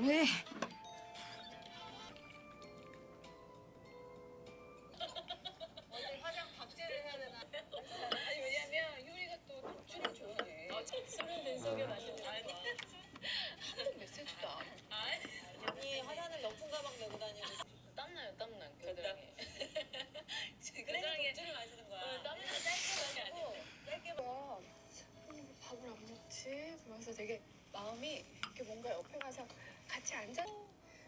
어, 왜 되게 마음이 이렇게 뭔가 옆에 가서 같이 앉아.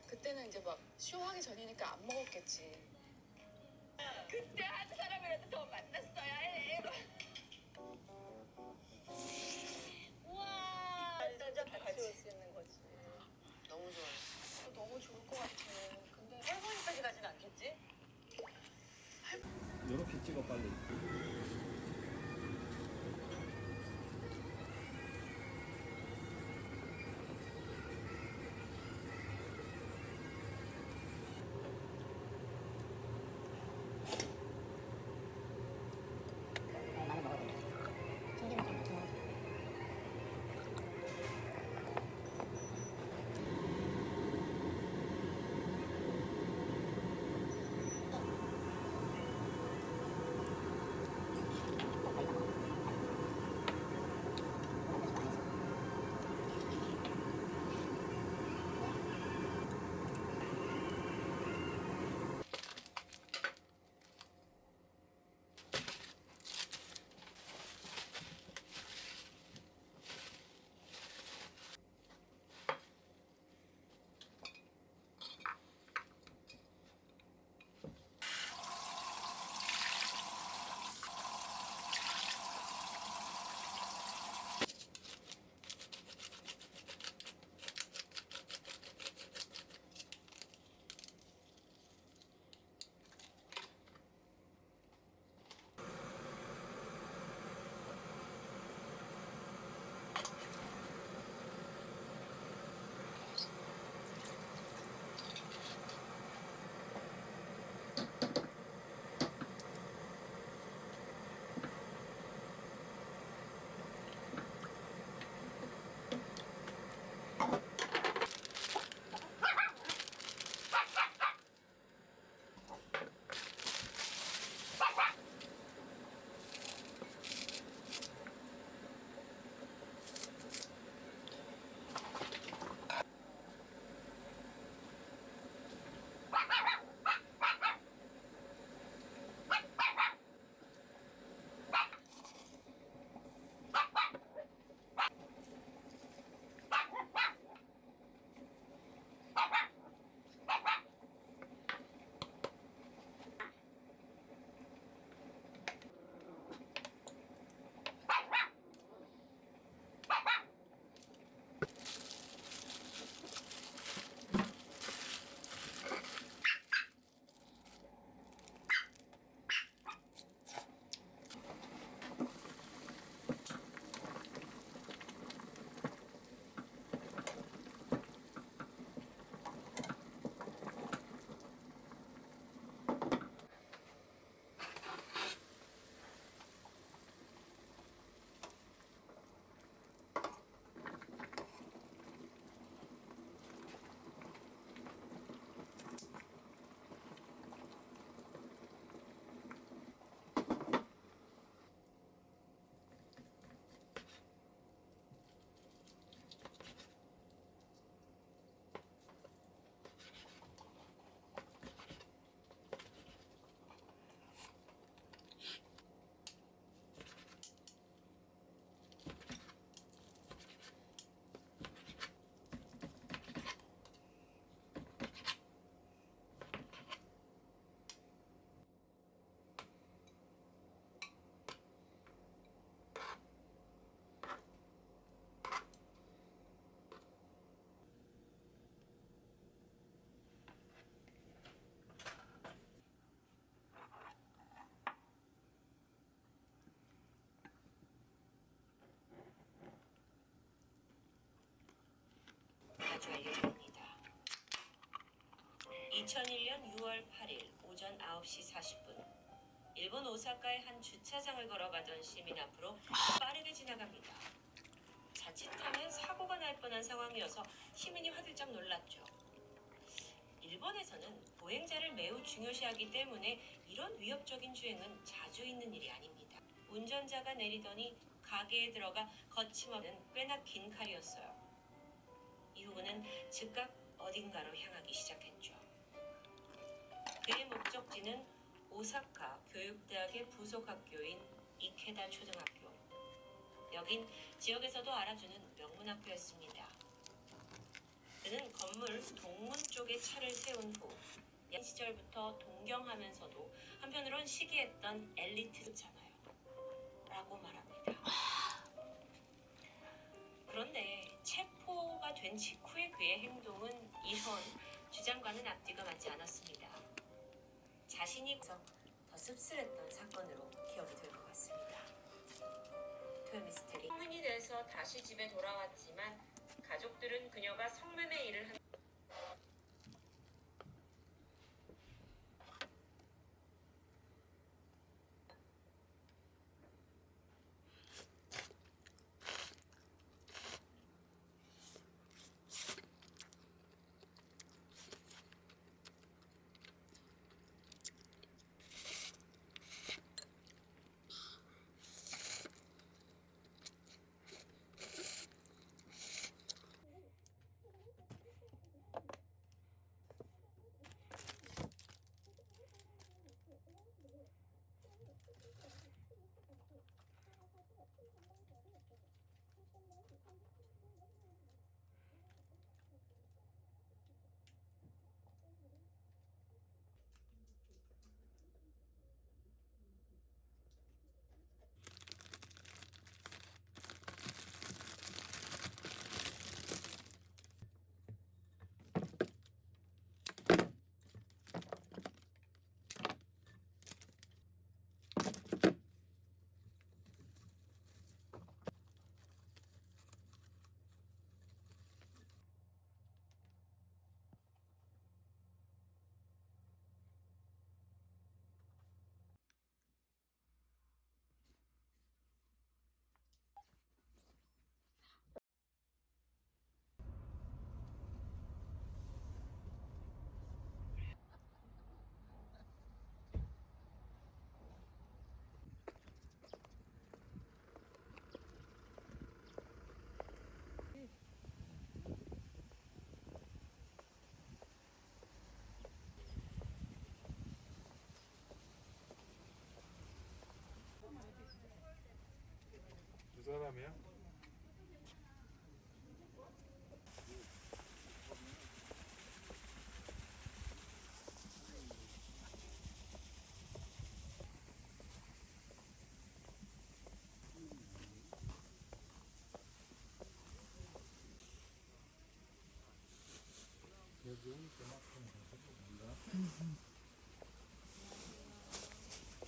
그때는 이제 막 쇼하기 전이니까 안 먹었겠지. 그때 한 사람이라도 더 만났어야 해. 우와. 완전 같이 올 수 있는 거지. 너무 좋아요. 너무 좋을 것 같아. 근데 할머니까지 가진 않겠지? 이렇게 찍어 빨리. 마주할 예정입니다. 2001년 6월 8일 오전 9시 40분 일본 오사카의 한 주차장을 걸어가던 시민 앞으로 빠르게 지나갑니다. 자칫하면 사고가 날 뻔한 상황이어서 시민이 화들짝 놀랐죠. 일본에서는 보행자를 매우 중요시하기 때문에 이런 위협적인 주행은 자주 있는 일이 아닙니다. 운전자가 내리더니 가게에 들어가 거침없는 꽤나 긴 칼이었어요. 이후부는 즉각 어딘가로 향하기 시작했죠. 그의 목적지는 오사카 교육대학의 부속 학교인 이케다 초등학교. 여긴 지역에서도 알아주는 명문학교였습니다. 그는 건물 동문 쪽에 차를 세운 후양 시절부터 동경하면서도 한편으론 시기했던 엘리트잖아요. 라고 말합니다. 그런데 체포가 된 직후의 그의 행동은 이런 주장과는 앞뒤가 맞지 않았습니다. 자신이 더 씁쓸했던 사건으로 기억이 될 것 같습니다. 토요미스테리 성인이 돼서 다시 집에 돌아왔지만 가족들은 그녀가 성매매 일을 한 사람이야?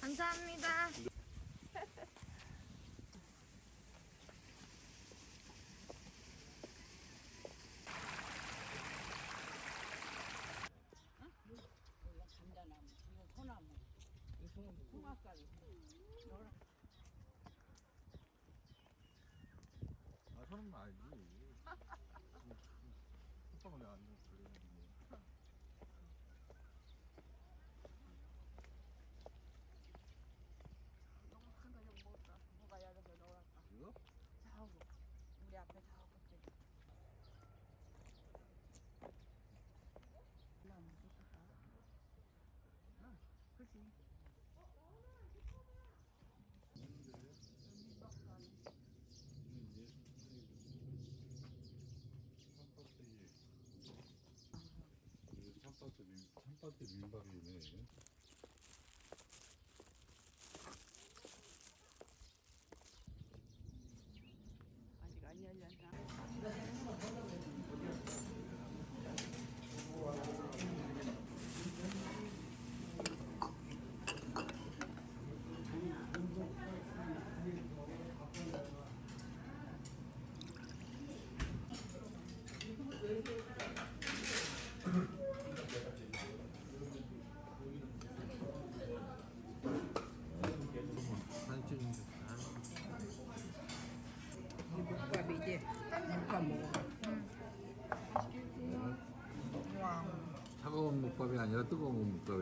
감사합니다. 잠자나무, 이거 소나무, 홍합가루. 아 저는 알지. 오빠가 내가 안 줬어. 한거 좀 먹었다. 뭐가 여기서 넣었다. 이거? 사오고 우리 앞에 사오고 있지. 나 무섭다. 아, 그렇지. 참파트 민 참파트 민박이네. 차가운 묵밥